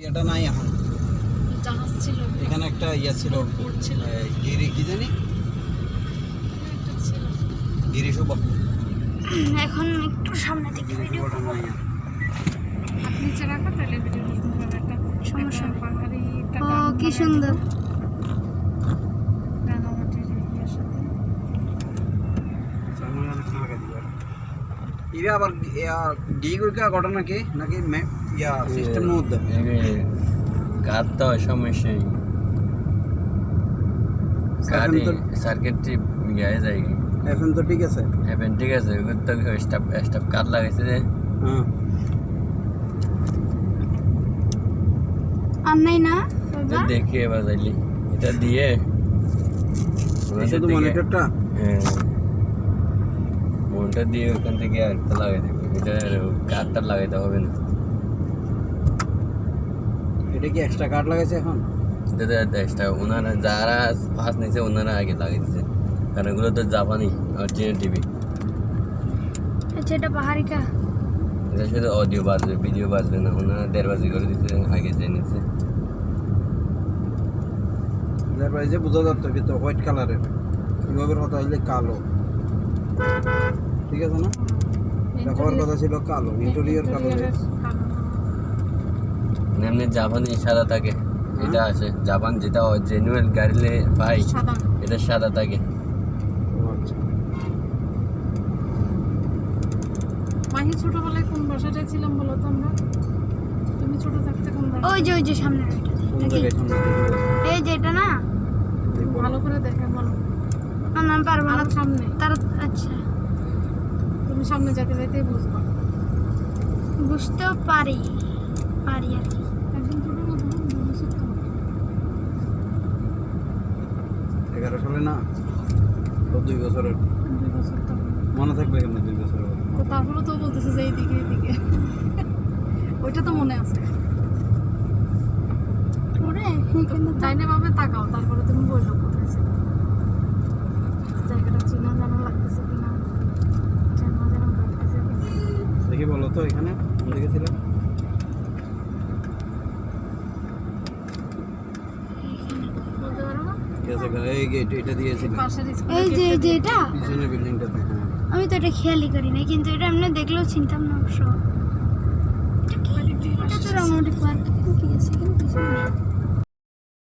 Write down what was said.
এটা নাই এখন। জাহাজ ছিল। এখানে একটা ইয়া ছিল গিরি কি জানি? একটা ছিল গিরি শুভ। এখন একটু সামনে থেকে ভিডিও করব। আপনি নিচে তাহলে সুন্দর একটা সমস্যা পাহাড়ি ও কি সুন্দর রাঙামাটির ইয়ের সাথে সামনে অনেক লাগাই দিবে আর। ইবে আবার ইয়া গি গুইকা ঘটনা কি? নাকি মে- ইয়া সিস্টেমের মধ্যে? কাটতে হয় সমস্যাই কাটি সার্কিট গায়ে যায়। এখন তো ঠিক আছে। এখন ঠিক আছে তো স্টাফ স্টাফ কাট লাগাইছে যে। হ্যাঁ আর নাই না? দেখে এবার যাইলি। এটা দিয়ে। মনিটরটা হ্যাঁ। মনটা দিয়ে ওখান থেকে আরেকটা লাগাই দেবে। এটা কাঠটা লাগাইতে হবে না। এটা কি এক্সট্রা কার্ড লাগাইছে এখন? এটা এক্সট্রা ওনারা যারা ফার্স্ট নিছে ওনারা আগে লাগিয়ে দিছে কারণ এগুলো তো জাপানি অরিজিনাল টিভি আচ্ছা এটা পাহাড়িকা। এটা শুধু অডিও বাজবে ভিডিও বাজবে না। ওনারা দেড়বাজি করে দিছে আগে যে তারপর এই যে বোঝা যাচ্ছে কিন্তু হোয়াইট কালারের এইভাবে কথা হইলে কালো। ঠিক আছে না? এটা হওয়ার কথা ছিল কালো ইন্টেরিয়র কালো ইন্টেরিয়রের এমনি জাপানি সাদা থাকে এটা আছে। জাপান যেটা জেনুয়েল গাড়িলে সাদা। এটা সাদা থাকে। আচ্ছা। মাহি ছোটবেলায় কোন বাসাটায় ছিলাম বলো তো আমরা? তুমি ছোট থাকতে কোন ওই যে ওই যে সামনে? এই যে এটা না? ভালো করে দেখে বলো। না না, পারব না। সামনে। তার আচ্ছা। তুমি সামনে যেতে যেতেই বুঝবা। বুঝতেও পারি পারি আর কি। একদম ছোট না তুমি বুঝছ তো। এগারো সালে না? দুই বছরের। দুই বছর মনে থাকবে কেমন দুই বছরের তো তারপরে তো বলতেছে যে এইদিকে এইদিকে। ওইটা তো মনে আছে। তাই না ভাবে তাকাও তারপরে তুমি বলল কোথায় ছিল জায়গাটা চিনা জানা লাগতেছে কিনা চেনা জানা লাগতেছে কিনা দেখি বলো তো এখানে কোন দিকে ছিল বলতে পারো না ঠিক আছে এই গেট এটা দিয়েছিল পাশের এই যে এই যে স্কুলে এটা বিল্ডিংটাতে হ্যাঁ আমি তো এটা খেয়ালই করি না কিন্তু এটা এমনি দেখলেও চিনতাম না অবশ্য। এটা কি? এটা তো পার্ক আছে এখানে?